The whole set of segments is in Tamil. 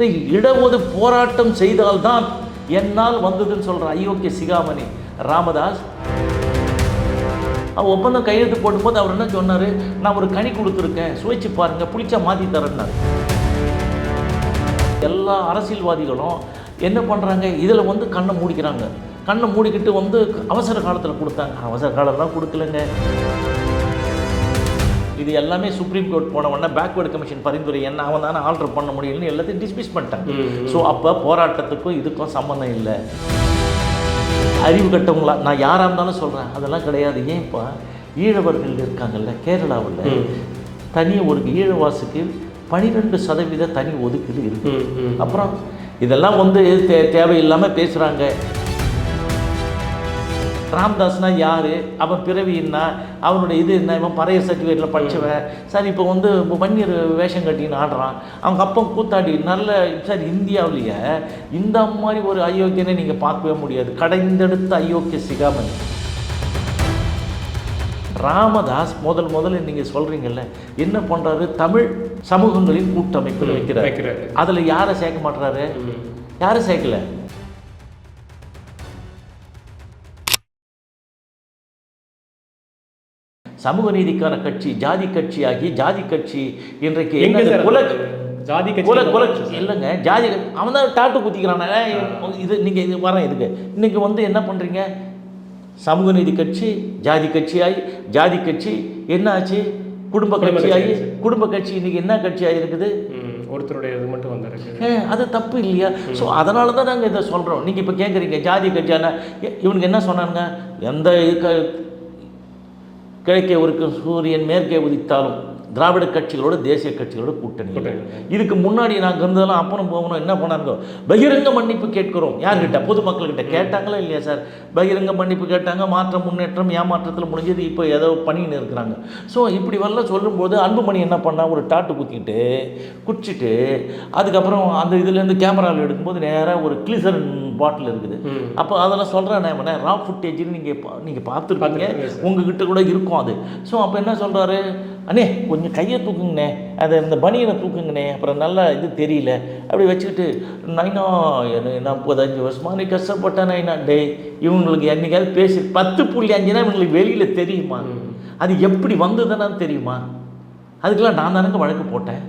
இடஒது போராட்டம் செய்தால்தான் என்னால் வந்ததுன்னு சொல்ற ஐயோக்கிய சிகாமணி ராமதாஸ். அவர் ஒப்பந்தம் கையெழுத்து போடும்போது அவர் என்ன சொன்னார்? நான் ஒரு கனி கொடுத்துருக்கேன். சுவைச்சு பாருங்க புளிச்சா மாற்றி தரேன்னாரு. எல்லா அரசியல்வாதிகளும் என்ன பண்ணுறாங்க இதில் வந்து கண்ணை மூடிக்கிறாங்க. கண்ணை மூடிக்கிட்டு வந்து அவசர காலத்தில் கொடுத்தாங்க. அவசர காலம்லாம் கொடுக்கலங்க. இது எல்லாமே சுப்ரீம் கோர்ட் போன உடனே பேக்வேர்டு கமிஷன் பரிந்துரை என்ன? அவன் தானே ஆல்டர் பண்ண முடியலன்னு எல்லாத்தையும் டிஸ்மிஸ் பண்ணிட்டாங்க ஸோ அப்போ போராட்டத்துக்கும் இதுக்கும் சம்மந்தம் இல்லை. அறிவு கட்டவங்களா? நான் யாராக இருந்தாலும் சொல்கிறேன் அதெல்லாம் கிடையாது. ஏன்ப்பா ஈழவர்கள் இருக்காங்கல்ல கேரளாவில். தனி ஒரு ஈழவாசுக்கு பனிரெண்டு சதவீத தனி ஒதுக்கீடு இருக்கு. அப்புறம் இதெல்லாம் வந்து தே தேவையில்லாமல் பேசுகிறாங்க ராம்தாஸ்னா யார்? அவன் பிறவி என்ன? அவனுடைய இது என்ன? இவன் பறைய சர்டிஃபிகேட்டில் படித்தவன் சார் இப்போ வந்து வன்னியர் வேஷம் கட்டின்னு ஆடுறான். அவங்க அப்பம் கூத்தாடி நல்ல சார் இந்தியாவிலேயே இந்த மாதிரி ஒரு அயோக்கியனை நீங்கள் பார்க்கவே முடியாது. கடைந்தெடுத்த அயோக்கிய சிகாமணி. ராமதாஸ் முதல் முதல்ல நீங்கள் சொல்கிறீங்கல்ல என்ன பண்ணுறாரு தமிழ் சமூகங்களின் கூட்டமைப்பில் வைக்கிறார். அதில் யாரை சேர்க்க மாட்டுறாரு யாரை சேர்க்கல. சமூக நீதிக்கான கட்சி ஜாதி கட்சியாகி ஜாதி கட்சி இன்றைக்கு எங்க? சார் குல? ஜாதி கட்சி குல குல. இல்லைங்க ஜாதி அவன் தான் டாட்டு குத்திக்கிறானே. இது நீங்கள் இது வரேன் இதுக்கு. இன்னைக்கு வந்து என்ன பண்ணுறீங்க சமூக நீதி கட்சி ஜாதி கட்சியாகி ஜாதி கட்சி என்ன ஆச்சு? குடும்ப கட்சியாகி கட்சி. குடும்ப கட்சி இன்னைக்கு என்ன கட்சியாக இருக்குது ஒருத்தருடைய இது மட்டும் வந்திருக்கு. அது தப்பு இல்லையா? ஸோ அதனால தான் நாங்கள் இதை சொல்கிறோம் நீங்கள் இப்போ கேட்குறீங்க ஜாதி கட்சியான இவனுக்கு என்ன சொன்னாங்க எந்த கிழக்கே ஒரு சூரியன் மேற்கே உதித்தாலும் திராவிட கட்சிகளோட தேசிய கட்சிகளோட கூட்டணி. இதுக்கு முன்னாடி நாங்கள் இருந்ததெல்லாம் அப்புறம் போகணும் என்ன பண்ணாங்க பகிரங்க மன்னிப்பு கேட்கிறோம். யார்கிட்ட? பொதுமக்கள்கிட்ட. கேட்டாங்களா இல்லையா சார்? பகிரங்க மன்னிப்பு கேட்டாங்க மாற்றம் முன்னேற்றம் ஏமாற்றத்தில் முடிஞ்சது இப்போ ஏதோ பண்ணின்னு இருக்கிறாங்க. ஸோ இப்படி வரலாம் சொல்லும்போது அன்புமணி என்ன பண்ணா ஒரு டாட்டு குத்திக்கிட்டு குடிச்சிட்டு அதுக்கப்புறம் அந்த இதுலேருந்து கேமராவில் எடுக்கும்போது நேராக ஒரு கிளிசரன் பாட்டில் இருக்குது. அப்போ அதெல்லாம் சொல்கிறேன் நான் ரா ஃபுட்டேஜ்னு நீங்கள் நீங்கள் பார்த்துருப்பீங்க. உங்ககிட்ட கூட இருக்கும் அது. ஸோ அப்போ என்ன சொல்கிறாரு அண்ணே கொஞ்சம் கையை தூக்குங்கண்ணே. அதை இந்த பனியனை தூக்குங்கண்ணே. அப்புறம் நல்லா இது தெரியல. அப்படி வச்சுக்கிட்டு நைனா என்ன நான் முப்பத்தஞ்சு வருஷமா நீ கஷ்டப்பட்டேன் நைனா. டே இவங்களுக்கு என்னைக்காவது பேசி பத்து புள்ளி அஞ்சுனா இவங்களுக்கு வெளியில் தெரியுமா? அது எப்படி வந்ததுன்னு தெரியுமா? அதுக்கெல்லாம் நான் தானங்க வழக்கு போட்டேன்.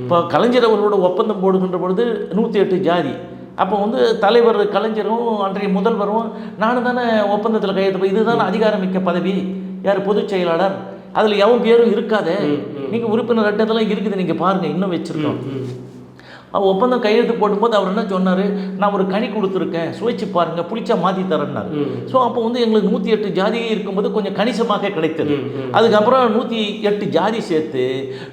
இப்போ கலைஞர் அவர்களோட ஒப்பந்தம் போடுகின்ற பொழுது நூற்றி எட்டு ஜாதி. அப்போ வந்து தலைவர் கலைஞரும் அன்றைய முதல்வரும் நானும் தானே ஒப்பந்தத்தில் கையெழுத்து இதுதானே அதிகாரமிக்க பதவி. யார் பொதுச் செயலாளர்? அதில் எவன் பேரும் இருக்காதே. நீங்கள் உறுப்பினர் அட்டத்தெல்லாம் இருக்குது நீங்கள் பாருங்கள் இன்னும் வச்சுருக்கோம். ஒப்பந்தம் கையெழுத்து போடும்போது அவர் என்ன சொன்னார் நான் ஒரு கனி கொடுத்துருக்கேன் சுவைச்சு பாருங்க புளிச்சா மாற்றி தரேன்னாரு. ஸோ அப்போ வந்து எங்களுக்கு நூற்றி எட்டு ஜாதியே இருக்கும்போது கொஞ்சம் கணிசமாக கிடைத்தது. அதுக்கப்புறம் நூற்றி எட்டு ஜாதி சேர்த்து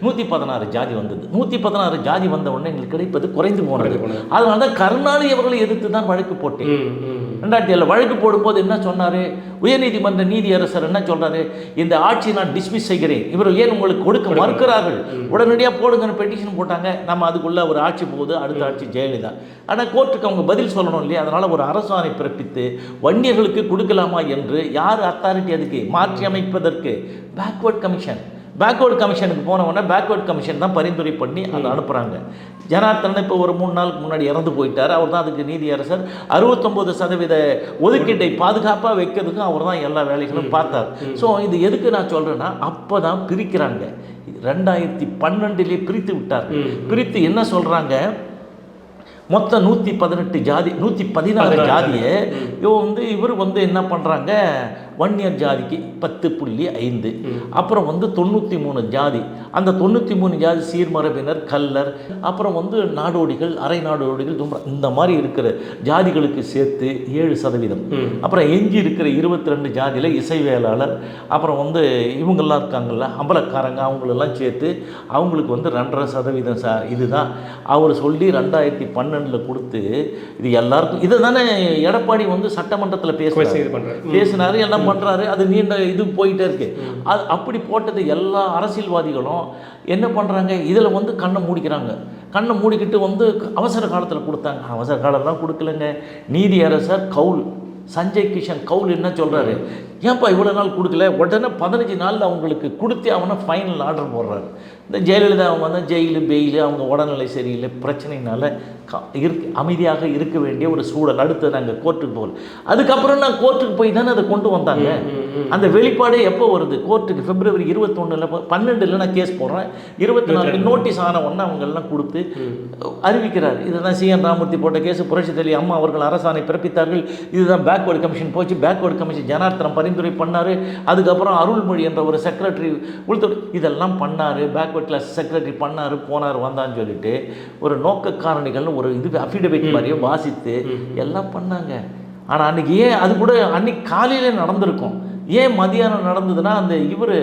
நூற்றி பதினாறு ஜாதி வந்தது நூற்றி பதினாறு ஜாதி வந்த உடனே எங்களுக்கு கிடைப்பது குறைந்து போனது. அதனால தான் கருணாநிதி அவர்களை எதிர்த்து தான் வழக்கு போட்டேன். ரெண்டாயிரத்தி ஏழில் வழக்கு போடும்போது என்ன சொன்னார்? உயர்நீதிமன்ற நீதியரசர் என்ன சொல்றாரு? இந்த ஆட்சியை நான் டிஸ்மிஸ் செய்கிறேன். இவர்கள் ஏன் உங்களுக்கு கொடுக்க மறுக்கிறார்கள்? உடனடியாக போடுங்கன்னு பெட்டிஷன் போட்டாங்க. நம்ம அதுக்குள்ள ஒரு ஆட்சி போகுது. அடுத்த ஆட்சி ஜெயலலிதா. ஆனால் கோர்ட்டுக்கு அவங்க பதில் சொல்லணும் இல்லையா? அதனால் ஒரு அரசாணை பிறப்பித்து வன்னியர்களுக்கு கொடுக்கலாமா என்று யார் அத்தாரிட்டி அதுக்கு? மாற்றி அமைப்பதற்கு பேக்வேர்ட் கமிஷன் பேக்வேர்டு கமிஷனுக்கு போன உடனே பேக்வேர்ட் கமிஷன் தான் பரிந்துரை பண்ணி அதை அனுப்புகிறாங்க ஜனார்த்தனன் இப்போ ஒரு மூணு நாளுக்கு முன்னாடி இறந்து போயிட்டார். அவர் தான் அதுக்கு நீதியரசர். அறுபத்தொம்போது சதவீத ஒதுக்கீட்டை பாதுகாப்பாக வைக்கிறதுக்கும் அவர் தான் எல்லா வேலைகளும் பார்த்தார். ஸோ இது எதுக்கு நான் சொல்கிறேன்னா அப்போ தான் பிரிக்கிறாங்க. ரெண்டாயிரத்தி பன்னெண்டுலேயே பிரித்து விட்டார் பிரித்து என்ன சொல்கிறாங்க மொத்தம் நூற்றி பதினெட்டு ஜாதி நூற்றி பதினாறு ஜாதியை இவன் வந்து இவர் வந்து என்ன பண்ணுறாங்க வன்னியர் ஜாதிக்கு பத்து புள்ளி ஐந்து. அப்புறம் வந்து தொண்ணூற்றி மூணு ஜாதி. அந்த தொண்ணூற்றி மூணு ஜாதி சீர்மரபினர் கல்லர் அப்புறம் வந்து நாடோடிகள் அரை நாடோடிகள் இந்த மாதிரி இருக்கிற ஜாதிகளுக்கு சேர்த்து ஏழு சதவீதம். அப்புறம் எஞ்சி இருக்கிற இருபத்தி ரெண்டு ஜாதியில் இசைவேளாளர் அப்புறம் வந்து இவங்கெல்லாம் இருக்காங்கல்ல அம்பலக்காரங்க அவங்களெல்லாம் சேர்த்து அவங்களுக்கு வந்து ரெண்டரை சதவீதம் சார். இதுதான். அவர் சொல்லி ரெண்டாயிரத்தி பன்னெண்டில் கொடுத்து இது எல்லாருக்கும் இதை தானே எடப்பாடி வந்து சட்டமன்றத்தில் பேசி பேசுகிறார். பேசினாரு எல்லாம் பண்ணுறாரு அது நீண்ட இது போயிட்டே இருக்கு. அது அப்படி போட்டது எல்லா அரசியல்வாதிகளும் என்ன பண்ணுறாங்க இதில் வந்து கண்ணை மூடிக்கிறாங்க. கண்ணை மூடிக்கிட்டு வந்து அவசர காலத்தில் கொடுத்தாங்க. அவசர காலம்லாம் கொடுக்கலங்க. நீதியரசர் கவுல் சஞ்சய் கிஷன் கவுல் என்ன சொல்கிறாரு ஏன்ப்பா இவ்வளோ நாள் கொடுக்கல? உடனே பதினஞ்சு நாளில் அவங்களுக்கு கொடுத்தே அவனை ஃபைனல் ஆர்டர் போடுறாரு. இந்த ஜெயலலிதா அவங்க வந்து ஜெயிலு பெயிலு அவங்க உடல்நிலை சரியில்லை பிரச்சனைனால கா இருக்கு அமைதியாக இருக்க வேண்டிய ஒரு சூழல். அடுத்து நாங்கள் கோர்ட்டுக்கு போகல. அதுக்கப்புறம் நான் கோர்ட்டுக்கு போய் தானே அதை கொண்டு வந்தாங்க. அந்த வெளிப்பாடு எப்போ வருது? கோர்ட்டுக்கு பிப்ரவரி இருபத்தொன்னில் பன்னெண்டில் நான் கேஸ் போடுறேன். இருபத்தி நாலு நோட்டீஸ் ஆன உடனே அவங்க எல்லாம் கொடுத்து அறிவிக்கிறார். இதுதான் சிஎன் ராமூர்த்தி போட்ட கேஸ். புரட்சி தலைவி அம்மா அவர்கள் அரசாணை பிறப்பித்தார்கள். இதுதான் பேக்வேர்டு கமிஷன் போச்சு. பேக்வேர்டு கமிஷன் ஜனார்த்தனம் பரிந்துரை பண்ணார். அதுக்கப்புறம் அருள்மொழி என்ற ஒரு செக்ரட்டரி உள்துறை இதெல்லாம் பண்ணார். பேக்வேர்ட் கிளாஸ் செக்ரட்டரி பண்ணார் போனார் வந்தான்னு சொல்லிட்டு ஒரு நோக்க காரணிகள்னு ஒரு இது அஃபிடவிட் மாதிரியே வாசித்து எல்லாம் பண்ணாங்க. ஆனால் அன்றைக்கி ஏன் அது கூட அன்னைக்கு காலையிலே நடந்திருக்கும். ஏன் மதியானம் நடந்ததுன்னா அந்த இவர்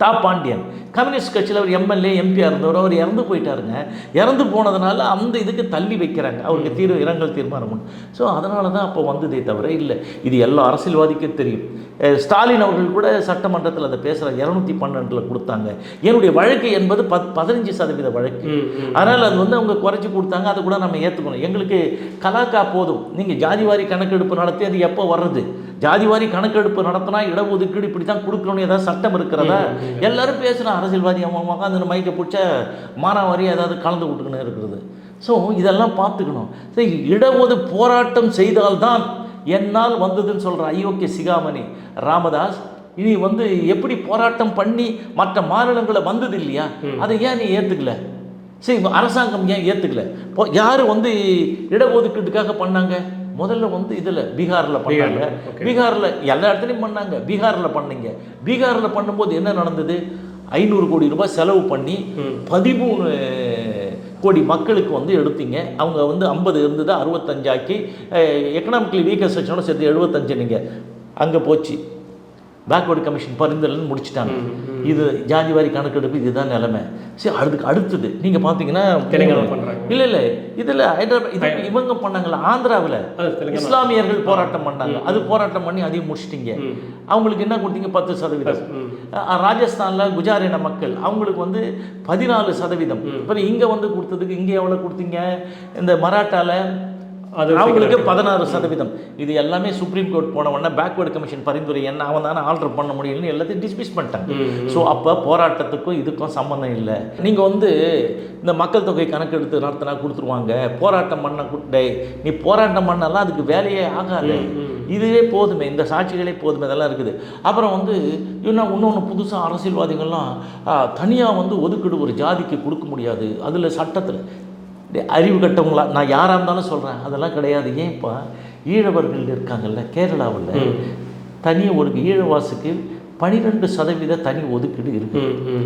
தா பாண்டியன். கம்யூனிஸ்ட் கட்சியில் அவர் எம்எல்ஏ எம்பியாக இருந்தவர். அவர் இறந்து போயிட்டாருங்க. இறந்து போனதுனால அந்த இதுக்கு தள்ளி வைக்கிறாங்க. அவருக்கு தீர்வு இரங்கல் தீர்மானம் ஸோ அதனால தான் அப்போ வந்ததே தவிர இல்லை. இது எல்லா அரசியல்வாதிக்கும் தெரியும். ஸ்டாலின் அவர்கள் கூட சட்டமன்றத்தில் அதை பேசுகிறார் இரநூத்தி பன்னெண்டில் கொடுத்தாங்க. என்னுடைய வழக்கு என்பது பத் பதினஞ்சு சதவீத வழக்கு. அதனால் அது வந்து அவங்க குறைச்சி கொடுத்தாங்க. அதை கூட நம்ம ஏற்றுக்கணும் எங்களுக்கு கலாக்கா போதும். நீங்கள் ஜாதிவாரி கணக்கெடுப்பு நடத்தி அது எப்போ வர்றது? ஜாதிவாரி கணக்கெடுப்பு நடத்தினா இடஒதுக்கீடு இப்படி தான் கொடுக்கணும்னு ஏதாவது சட்டம் இருக்கிறதா? எல்லாரும் பேசுகிற அரசியல்வாதி அவன் உட்காந்து மைக்கை பிடிச்ச மானாவாரி ஏதாவது கலந்து விட்டுக்கணும் இருக்கிறது ஸோ இதெல்லாம் பார்த்துக்கணும். சரி இடஒது போராட்டம் செய்தால்தான் என்னால் வந்ததுன்னு சொல்கிற அயோக்கிய சிகாமணி ராமதாஸ். இனி வந்து எப்படி போராட்டம் பண்ணி மற்ற மாநிலங்களை வந்தது இல்லையா? அதை ஏன் நீ ஏற்றுக்கல சரி அரசாங்கம் ஏன் ஏற்றுக்கல இப்போ யார் வந்து இடஒதுக்கீட்டுக்காக பண்ணாங்க? முதல்ல வந்து இதில் பீகாரில் பண்ணாங்க. பீகார்ல, எல்லா இடத்துலையும் பண்ணாங்க. பீகாரில் பண்ணீங்க. பீகாரில் பண்ணும்போது என்ன நடந்தது? ஐநூறு கோடி ரூபாய் செலவு பண்ணி பதிமூணு கோடி மக்களுக்கு வந்து எடுத்தீங்க. அவங்க வந்து ஐம்பது இருந்தது அறுபத்தஞ்சாக்கி எக்கனாமிக்கலி வீக்கர் செக்ஷனோட சேர்த்து எழுபத்தஞ்சு நீங்கள் அங்கே போச்சு. பேக்வர்டு கமிஷன் பரிந்துரைன்னு முடிச்சிட்டாங்க. இது ஜாதிவாரி கணக்கெடுப்பு இதுதான் நிலைமை. சரி அதுக்கு அடுத்தது நீங்கள் பார்த்தீங்கன்னா தெலுங்கானா. இல்லை இல்லை இதில் ஹைதராபாத் இது இவங்க பண்ணாங்கல்ல ஆந்திராவில். இஸ்லாமியர்கள் போராட்டம் பண்ணாங்க. அது போராட்டம் பண்ணி அதையும் முடிச்சிட்டீங்க. அவங்களுக்கு என்ன கொடுத்தீங்க? பத்து சதவீதம். ராஜஸ்தானில் குஜாரின மக்கள் அவங்களுக்கு வந்து பதினாலு சதவீதம். அப்புறம் இங்கே வந்து கொடுத்ததுக்கு இங்கே எவ்வளோ கொடுத்தீங்க? இந்த மராட்டால அது அவங்களுக்கு பதினாறு சதவீதம். இது எல்லாமே சுப்ரீம் கோர்ட் போன உடனே பேக்வேர்டு கமிஷன் பரிந்துரை என்ன அவன் தானே ஆல்டர் பண்ண முடியலன்னு எல்லாத்தையும் டிஸ்மிஸ் பண்ணிட்டாங்க. ஸோ அப்போ போராட்டத்துக்கும் இதுக்கும் சம்மந்தம் இல்லை. நீங்கள் வந்து இந்த மக்கள் தொகை கணக்கெடுத்து நடத்தினா கொடுத்துருவாங்க. போராட்டம் பண்ண குட்டை நீ போராட்டம் பண்ணலாம் அதுக்கு வேலையே ஆகாது. இதுவே போதுமே இந்த சாட்சிகளே போதுமே இதெல்லாம் இருக்குது. அப்புறம் வந்து இன்னும் இன்னொன்று புதுசாக அரசியல்வாதிகள்லாம் தனியாக வந்து ஒதுக்கீடு ஒரு ஜாதிக்கு கொடுக்க முடியாது. அதில் சட்டத்தில். அறிவு கட்டவங்களா? நான் யாராக இருந்தாலும் சொல்கிறேன் அதெல்லாம் கிடையாது. ஏன்ப்பா ஈழவர்கள் இருக்காங்கல்ல கேரளாவில் தனி ஒரு ஈழவாசுக்கு பனிரெண்டு சதவீத தனி ஒதுக்கீடு இருக்கு.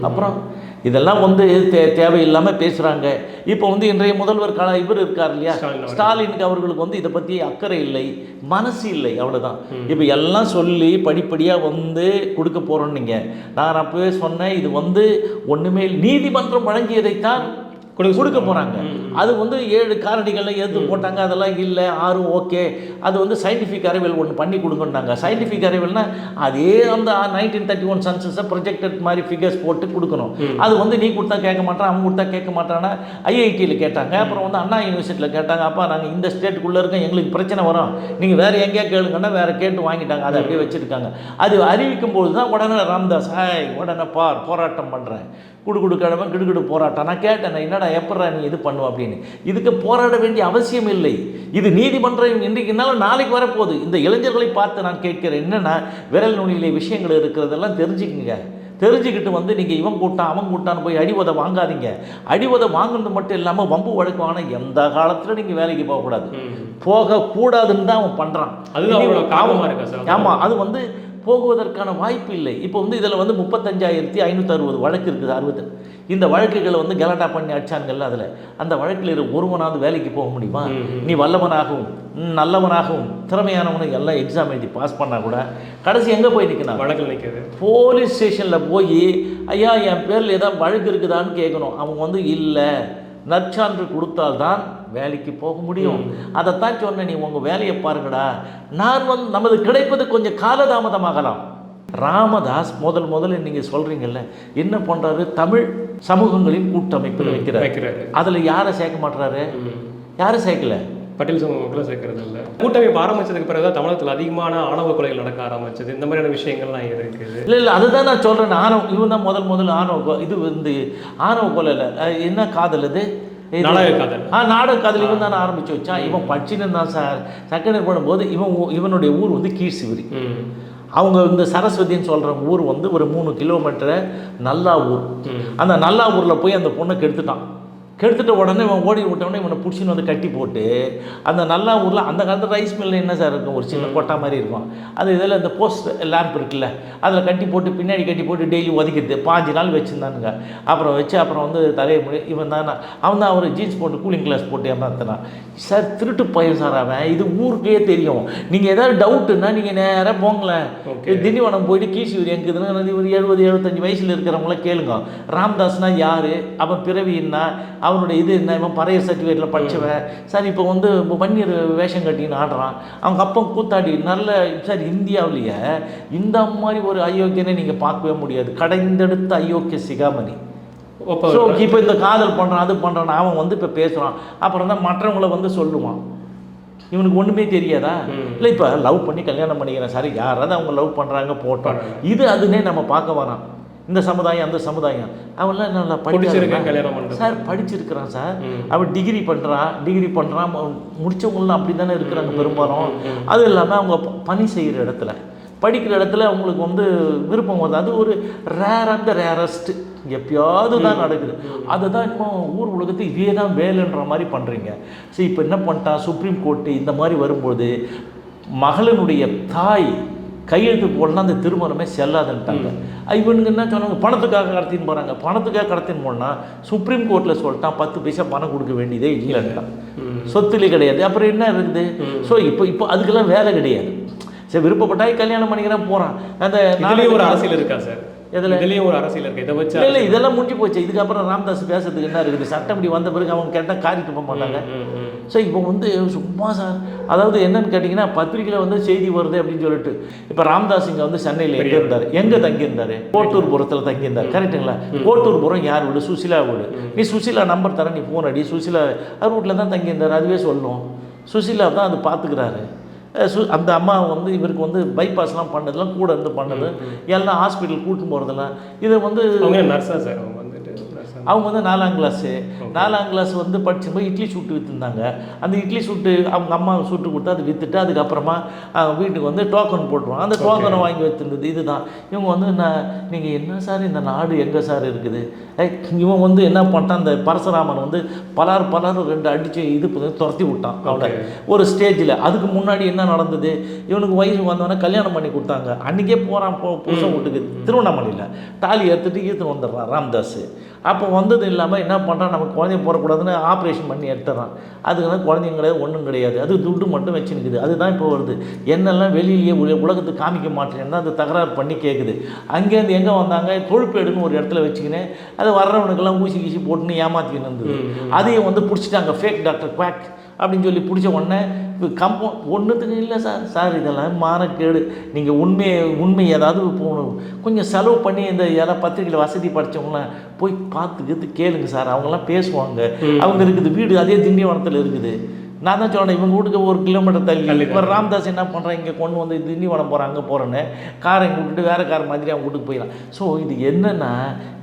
அப்புறம் இதெல்லாம் வந்து தே தேவையில்லாமல் பேசுகிறாங்க இப்போ வந்து இன்றைய முதல்வர் கலா இவர் இருக்கார் இல்லையா. ஸ்டாலினுக்கு அவர்களுக்கு வந்து இதை பற்றி அக்கறை இல்லை மனசு இல்லை அவ்வளோதான் இப்போ எல்லாம் சொல்லி படிப்படியாக வந்து கொடுக்க போகிறோம் நீங்கள் நான் அப்போவே சொன்னேன் இது வந்து ஒன்றுமே நீதிமன்றம் வழங்கியதைத்தான் கொடுக்க போகிறாங்க அது வந்து ஏழு காரணிகள்லாம் எடுத்து போட்டாங்க அதெல்லாம் இல்லை ஆறு ஓகே. அது வந்து சயின்டிஃபிக் அறிவியல் ஒன்று பண்ணி கொடுங்கன்னாங்க. சயின்டிஃபிக் அறிவியல்னா அதே அந்த நைன்டீன் தேர்ட்டி ஒன் சன்சஸை ப்ரொஜெக்டட் மாதிரி ஃபிகர்ஸ் போட்டு கொடுக்கணும். அது வந்து நீ கொடுத்தா கேட்க மாட்டான் அவன் கொடுத்தா கேட்க மாட்டானா ஐஐடியில் கேட்டாங்க. அப்புறம் வந்து அண்ணா யூனிவர்சிட்டியில் கேட்டாங்க அப்பா நாங்கள் இந்த ஸ்டேட்டுக்குள்ளே இருக்கோம் எங்களுக்கு பிரச்சனை வரும். நீங்கள் வேறு எங்கேயா கேளுங்கன்னா வேறு கேட்டு வாங்கிட்டாங்க. அதை அப்படியே வச்சுருக்காங்க. அது அறிவிக்கும் போது தான் உடனே ராம்தாஸ் ஹாய் உடனே பார் போராட்டம் பண்ணுறேன் குடு குடு கிழமை கிடுகிடு போராட்டம். நான் கேட்டேன் என்னடா எப்படா நீ இது பண்ணுவ அப்படின்னு? இதுக்கு போராட வேண்டிய அவசியம் இல்லை. இது நீதிமன்றம் இன்றைக்குனாலும் நாளைக்கு வரப்போகுது. இந்த இளைஞர்களை பார்த்து நான் கேட்கிறேன். என்னென்னா விரல் நுனியிலே விஷயங்கள் இருக்கிறதெல்லாம் தெரிஞ்சுக்குங்க. தெரிஞ்சுக்கிட்டு வந்து நீங்கள் இவன் கூட்டான் அவன் கூட்டான்னு போய் அடிவதை வாங்காதீங்க. அடிவதை வாங்குறது மட்டும் இல்லாமல் வம்பு வழக்கு வாங்கினா எந்த காலத்தில் நீங்கள் வேலைக்கு போகக்கூடாது. போகக்கூடாதுன்னு தான் அவன் பண்ணுறான் சார்? ஆமாம் அது வந்து போகுவதற்கான வாய்ப்பு இல்லை. இப்போ வந்து இதில் வந்து முப்பத்தஞ்சாயிரத்தி ஐநூற்றி அறுபது வழக்கு இருக்குது அறுபது இந்த வழக்குகளை வந்து கலாட்டா பண்ணி அடிச்சாங்கல்ல அதில். அந்த வழக்கில் இரு ஒருவனாவது வேலைக்கு போக முடியுமா? நீ வல்லவனாகவும் நல்லவனாகவும் திறமையானவனும் எல்லாம் எக்ஸாம் எழுதி பாஸ் பண்ணால் கூட கடைசி எங்கே போய் நிற்கணும் வழக்கில் நிற்கிறது போலீஸ் ஸ்டேஷனில் போய் ஐயா என் பேரில் ஏதாவது வழக்கு இருக்குதான்னு கேட்கணும் அவங்க வந்து இல்லை. நற்சான்று கொடுத்தால்தான் வேலைக்கு போக முடியும். அதைத்தான் சொன்னேன் நீ உங்கள் வேலையை பாருங்கடா. நான் வந்து நமது கிடைப்பது கொஞ்சம் காலதாமதமாகலாம். ராமதாஸ் முதல் முதல்ல நீங்கள் சொல்கிறீங்கல்ல என்ன பண்ணுறாரு தமிழ் சமூகங்களின் கூட்டமைப்பில் வைக்கிறார். அதில் யாரை சேர்க்க மாட்டுறாரு யாரும் சேர்க்கல? பட்டியல் சமூகங்களை சேர்க்கறது இல்லை. கூட்டமைப்பு ஆரம்பிச்சதுக்கு பிறகு தான் தமிழகத்தில் அதிகமான ஆணவ கொலைகள் நடக்க ஆரம்பிச்சது. இந்த மாதிரியான விஷயங்கள்லாம் இருக்குது இல்லை இல்லை அதுதான் நான் சொல்கிறேன் ஆணவ இவன் தான் முதல் முதல்ல ஆணவ இது வந்து ஆணவ கொலை இல்லை. என்ன காதல் இது நாடக காதல். ஆ நாடக காதல். இவன் தான் ஆரம்பிச்சு வச்சான். இவன் படிச்சுன்னு இருந்தான் சார் செகண்ட் பண்ணும்போது இவன் இவனுடைய ஊர் வந்து கீழ்சிவிரி ம். அவங்க இந்த சரஸ்வதின்னு சொல்கிற ஊர் வந்து ஒரு மூணு கிலோமீட்டர் நல்லா ஊர். அந்த நல்லா ஊரில் போய் அந்த பொண்ணை கெடுத்துட்டான் கெடுத்துட்ட உடனே இவன் ஓடி விட்டவொடனே இவனை பிடிச்சின்னு வந்து கட்டி போட்டு அந்த நல்லா ஊரில் அந்த காலத்து ரைஸ் மில்லில் என்ன சார் இருக்கும்? ஒரு சின்ன கொட்டா மாதிரி இருக்கும். அது இதில் இந்த போஸ்ட் லேம்ப் இருக்குல்ல அதில் கட்டி போட்டு பின்னாடி கட்டி போட்டு டெய்லி ஒதுக்கிது பாஞ்சு நாள் வச்சுருந்தானுங்க. அப்புறம் வச்சு அப்புறம் வந்து தலையை முடி இவன் தான் அவன் தான் அவர் ஜீன்ஸ் போட்டு கூலிங் கிளாஸ் போட்டு ஏமாத்தினான் சார் திருட்டு பையன் சார் அவன். இது ஊருக்கே தெரியும். நீங்கள் ஏதாவது டவுட்டுன்னா நீங்கள் நேராக போங்களேன். திண்டிவனம் போயிட்டு கீசியூர் எங்குதுன்னு ஒரு எழுபது எழுபத்தஞ்சு வயசில் இருக்கிறவங்கள கேளுங்க. ராம்தாஸ்னா யார்? அவன் பிறவி என்ன? அவனுடைய இது என்ன இவன் பழைய சர்டிஃபிகேட்டில் படித்தவன் சார் இப்போ வந்து வன்னியர் வேஷம் கட்டின்னு ஆடுறான். அவங்க அப்பன் கூத்தாடி நல்ல சார் இந்தியாவிலேயே இந்த மாதிரி ஒரு அயோக்கியனை நீங்கள் பார்க்கவே முடியாது. கடைந்தெடுத்த அயோக்கிய சிகாமணி. ஸோ இப்போ இந்த காதல் பண்ணுறான் அது பண்ணுறான் அவன் வந்து இப்போ பேசுகிறான் அப்புறம் தான் மற்றவங்கள வந்து சொல்லுவான். இவனுக்கு ஒன்றுமே தெரியாதா. இல்லை இப்போ லவ் பண்ணி கல்யாணம் பண்ணிக்கிறேன். சார் யாராவது அவங்க லவ் பண்ணுறாங்க போட்டோம். இது அதுனே நம்ம பார்க்க வரோம் இந்த சமுதாயம் அந்த சமுதாயம். அவன்லாம் நல்லா பிடிச்சிருக்கேன் கல்யாணம் பண்ணுறது சார் படிச்சிருக்கிறான் சார். அவன் டிகிரி பண்ணுறான் டிகிரி பண்ணுறான் முடிச்சவங்களாம் அப்படி தானே இருக்கிறாங்க பெரும்பாலும். அது இல்லாமல் அவங்க பணி செய்கிற இடத்துல படிக்கிற இடத்துல அவங்களுக்கு வந்து விருப்பம் வருது. அது ஒரு ரேர் அந்த ரேரஸ்ட் எப்பயாவது தான் நடக்குது. அதுதான் இன்னும் ஊர் உலகத்து இதே தான் வேலைன்ற மாதிரி பண்ணுறீங்க சரி இப்போ என்ன பண்ணிட்டான்? சுப்ரீம் கோர்ட்டு இந்த மாதிரி வரும்போது மகளினுடைய தாய் கையெழுத்து போடலாம் அந்த திருமணமே செல்லாதுன்ட்டாங்க. இவனுங்க என்ன சொன்னாங்க? பணத்துக்காக கடத்தின்னு போகிறாங்க பணத்துக்காக கடத்தின்னு போனால் சுப்ரீம் கோர்ட்டில் சொல்லிட்டான் பத்து பைசா பணம் கொடுக்க வேண்டியதே இல்லைன்ட்டான். ம். சொத்துல கிடையாது. அப்புறம் என்ன இருக்குது? ஸோ இப்போ இப்போ அதுக்கெல்லாம் வேலை கிடையாது. சரி விருப்பப்பட்டாய் கல்யாணம் பண்ணிக்கிறேன் போகிறான் அந்த இதுலயும் ஒரு அரசியல் இருக்கா சார்? எதுல? இதுலயும் ஒரு அரசியல் இருக்கு. இதை வச்சு இல்லை இதெல்லாம் முடிஞ்சு போச்சு. இதுக்கப்புறம் ராம்தாஸ் பேசுறதுக்கு என்ன இருக்குது? சட்டப்படி வந்த பிறகு அவங்க கேட்டால் காரிட்டு போக மாட்டாங்க. ஸோ இப்போ வந்து சும்மா சார். அதாவது என்னன்னு கேட்டிங்கன்னா பத்திரிக்கையில் வந்து செய்தி வருது அப்படின்னு சொல்லிட்டு இப்போ ராம்தாஸ் இங்கே வந்து சென்னையில் எங்கே இருந்தார்? எங்கே தங்கியிருந்தார்? கோட்டூர் புறத்தில் தங்கியிருந்தார். கரெக்டுங்களா கோட்டூர் புறம் யார் வீடு? சுசிலா வீடு. நீ சுசிலா நம்பர் தரேன் நீ ஃபோன் அடி. சுசிலா அவர் வீட்டில் தான் தங்கியிருந்தார். அதுவே சொல்லும் சுசிலா தான் அது பார்த்துக்கிறாரு சு அந்த அம்மா வந்து இவருக்கு வந்து பைபாஸ்லாம் பண்ணதெல்லாம் கூட இருந்து பண்ணது. எல்லாம் ஹாஸ்பிட்டல் கூட்டின்னு போகிறதெல்லாம் இதை வந்து அவங்க நர்ஸா சார் அவங்க வந்து நாலாம் கிளாஸு நாலாம் கிளாஸ் வந்து படிச்சு போய் இட்லி சுட்டு விற்றுருந்தாங்க அந்த இட்லி சுட்டு அவங்க அம்மா சுட்டு கொடுத்து அது விற்றுட்டு அதுக்கப்புறமா வீட்டுக்கு வந்து டோக்கன் போட்டுருவாங்க. அந்த டோக்கனை வாங்கி வச்சிருந்தது இதுதான். இவங்க வந்து நான் நீங்கள் என்ன சார் இந்த நாடு எங்கே சார் இருக்குது? இவன் வந்து என்ன பண்ணிட்டான் அந்த பரசுராமன் வந்து பலார் பலார் ரெண்டு அடித்து இது துரத்தி விட்டான் அவனை. ஒரு ஸ்டேஜில் அதுக்கு முன்னாடி என்ன நடந்தது? இவனுக்கு வயசு வந்தவொடனே கல்யாணம் பண்ணி கொடுத்தாங்க. அன்றைக்கே போகிறான் போ புருஷன் வீட்டுக்கு. திருவண்ணாமலையில். தாலி எடுத்துட்டு ஈத்துன்னு வந்துடுறான் ராம்தாஸ் அப்போ வந்தது இல்லாமல் என்ன பண்ணுறான் நமக்கு குழந்தைய போடக்கூடாதுன்னு ஆப்ரேஷன் பண்ணி எடுத்துறான். அதுக்கு வந்து குழந்தைங்க கிடையாது ஒன்றும் கிடையாது. அது துட்டு மட்டும் வச்சுருக்குது அதுதான் இப்போ வருது. என்னெல்லாம் வெளியிலேயே உல உலகத்துக்கு காமிக்க மாட்டேன்னு அது தகராறு பண்ணி கேட்குது அங்கேருந்து எங்கே வந்தாங்க? கொழுப்பேடுன்னு ஒரு இடத்துல வச்சுக்கினேன். அது வர்றவனுக்கெல்லாம் ஊசி கீசி போட்டுன்னு ஏமாற்றிக்கின்னு இருந்தது. அதையும் வந்து பிடிச்சிட்டாங்க. ஃபேக் டாக்டர் குவாக் அப்படின்னு சொல்லி பிடிச்ச உடனே கம்போ ஒன்றுத்துக்கு இல்லை சார் சார் இதெல்லாம் மானக்கேடு. நீங்கள் உண்மையை உண்மை ஏதாவது போகணும். கொஞ்சம் செலவு பண்ணி இந்த யாராவது பத்திரிக்கையில் வசதி படித்தவங்களாம் போய் பார்த்துக்கிட்டு கேளுங்க சார் அவங்கெல்லாம் பேசுவாங்க. அவங்க இருக்குது வீடு அதே திண்டிவனத்தில் இருக்குது. நான் தான் சொன்னேன் இவங்க வீட்டுக்கு ஒரு கிலோமீட்டர் தள்ளி இப்போ ராம்தாஸ் என்ன பண்ணுறான் இங்கே கொண்டு வந்து திண்டிவனம் போகிறேன் அங்கே போகிறேன்னு காரை இங்கே விட்டுட்டு வேறு கார் மாதிரி அவன் வீட்டுக்கு போயிடலாம் ஸோ இது என்னென்னா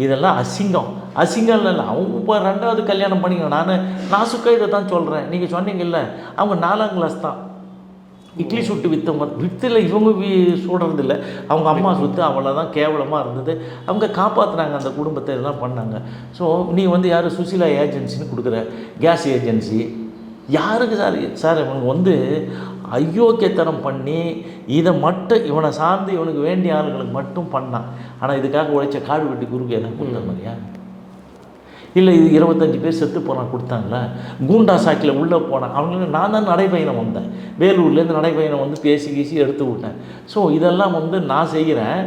இதெல்லாம் அசிங்கம். அசிங்கம் இல்லை அவங்க இப்போ ரெண்டாவது கல்யாணம் பண்ணிக்கணும். நான் நான் சுக்கா இதை தான் சொல்கிறேன் நீங்கள் சொன்னீங்கல்ல அவங்க நாலாம் கிளாஸ் தான். இட்லி சுட்டு விற்றவங்க வித்தில் இவங்க வி சுடுறது இல்லை அவங்க அம்மா சுத்து அவ்வளோதான் கேவலமாக இருந்தது. அவங்க காப்பாற்றுனாங்க அந்த குடும்பத்தை எல்லாம் பண்ணாங்க. ஸோ நீ வந்து யார்? சுசிலா ஏஜென்சின்னு கொடுக்குற கேஸ் ஏஜென்சி. யாருக்கு சார்? சார் இவனுக்கு வந்து அயோக்கியத்தனம் பண்ணி இதை மட்டும் இவனை சார்ந்து இவனுக்கு வேண்டிய ஆளுங்களுக்கு மட்டும் பண்ணான். ஆனால் இதுக்காக உழைச்ச காடு வெட்டி குறுக்கு எல்லாம் கொடுத்த மாதிரியா? இல்லை இது இருபத்தஞ்சி பேர் செத்து போனான் கொடுத்தாங்களா? கூண்டா சாக்கில் உள்ளே போனான். அவங்களுக்கு நான் தான் நடைபயணம் வந்தேன். வேலூர்லேருந்து நடைபயணம் வந்து பேசி கீசி எடுத்து விட்டேன். ஸோ இதெல்லாம் வந்து நான் செய்கிறேன்.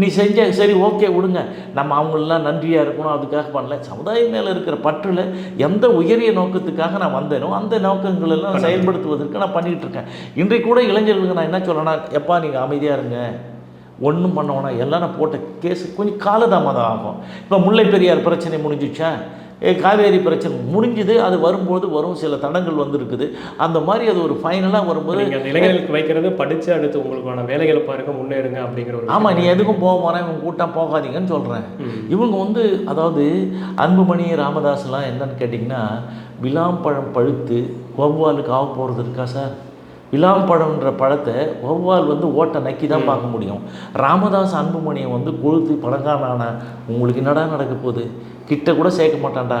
நீ செஞ்ச சரி ஓகே விடுங்க. நம்ம அவங்களெலாம் நன்றியாக இருக்கணும் அதுக்காக பண்ணல. சமுதாயம் மேலே இருக்கிற பற்றில் எந்த உயரிய நோக்கத்துக்காக நான் வந்தேனோ அந்த நோக்கங்கள் எல்லாம் செயல்படுத்துவதற்கு நான் பண்ணிகிட்டு இருக்கேன். இன்றைக்கு கூட இளைஞர்களுக்கு நான் என்ன சொல்லணும்னா எப்பா நீங்கள் அமைதியாக இருங்க. ஒன்றும் பண்ண வேணாம் எல்லாம் நான் போட்ட கேஸ் கொஞ்சம் காலதாமதம் ஆகும். இப்போ முல்லை பெரியார் பிரச்சனை முடிஞ்சிச்சா? ஏ, காவேரி பிரச்சனை முடிஞ்சுது. அது வரும்போது வரும். சில தடங்கள் வந்திருக்குது. அந்த மாதிரி அது ஒரு ஃபைனலாக வரும்போது நீங்க அந்த இளைஞர்களுக்கு வைக்கிறது படிச்சு அடுத்து உங்களுக்கான வேலைகளை பாருங்க முன்னேறுங்க அப்படிங்கிற ஒரு ஆமாம் நீ எதுக்கும் போக போகிறேன் இவங்க கூட்டம் போகாதீங்கன்னு சொல்கிறேன் இவங்க வந்து அதாவது அன்புமணி ராமதாஸ்லாம் என்னன்னு கேட்டிங்கன்னா விளாம்பழம் பழுத்து வௌவாலுக்கு ஆக போகிறது இருக்கா சார்? விளாம்பழம்ன்ற பழத்தை வௌவால் வந்து ஓட்டை நக்கி தான் பார்க்க முடியும். ராமதாஸ் அன்புமணியை வந்து கொழுத்து பழங்கானானா உங்களுக்கு என்னடா நடக்க போகுது? கிட்ட கூட சேர்க்க மாட்டான்டா.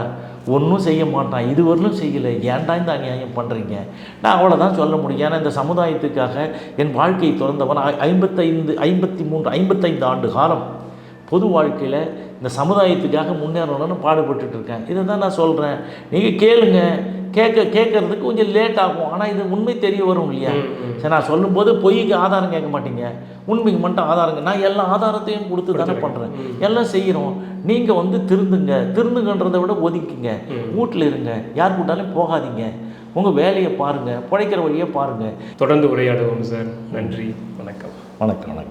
ஒன்றும் செய்ய மாட்டான். இதுவரையிலும் செய்யலை. ஏன்டா இந்த அநியாயம் பண்ணுறீங்க நான் அவ்வளோதான் சொல்ல முடியும். ஏன்னா இந்த சமுதாயத்துக்காக என் வாழ்க்கையை திறந்தவன் ஐம்பத்தைந்து ஐம்பத்தி மூன்று ஐம்பத்தைந்து ஆண்டு காலம் பொது வாழ்க்கையில் இந்த சமுதாயத்துக்காக முன்னேறணும்னு பாடுபட்டுட்டு இருக்கேன் இதை தான் நான் சொல்கிறேன் நீங்கள் கேளுங்க. கேட்க கேட்கறதுக்கு கொஞ்சம் லேட் ஆகும். ஆனால் இது உண்மை தெரிய வரும் இல்லையா? சரி நான் சொல்லும்போது பொய்க்கு ஆதாரம் கேட்க மாட்டீங்க. உண்மைக்கு மட்டும் ஆதாரங்க நான் எல்லா ஆதாரத்தையும் கொடுத்து தானே பண்ணுறேன் எல்லாம் செய்கிறோம். நீங்கள் வந்து திருந்துங்க. திருந்துங்கன்றதை விட ஒதுக்கிங்க. வீட்டில் இருங்க. யார் கூட்டாலும் போகாதீங்க. உங்கள் வேலையை பாருங்கள் பிழைக்கிற வழியை பாருங்கள் தொடர்ந்து உரையாடுவோம் சார் நன்றி. வணக்கம். வணக்கம் வணக்கம்.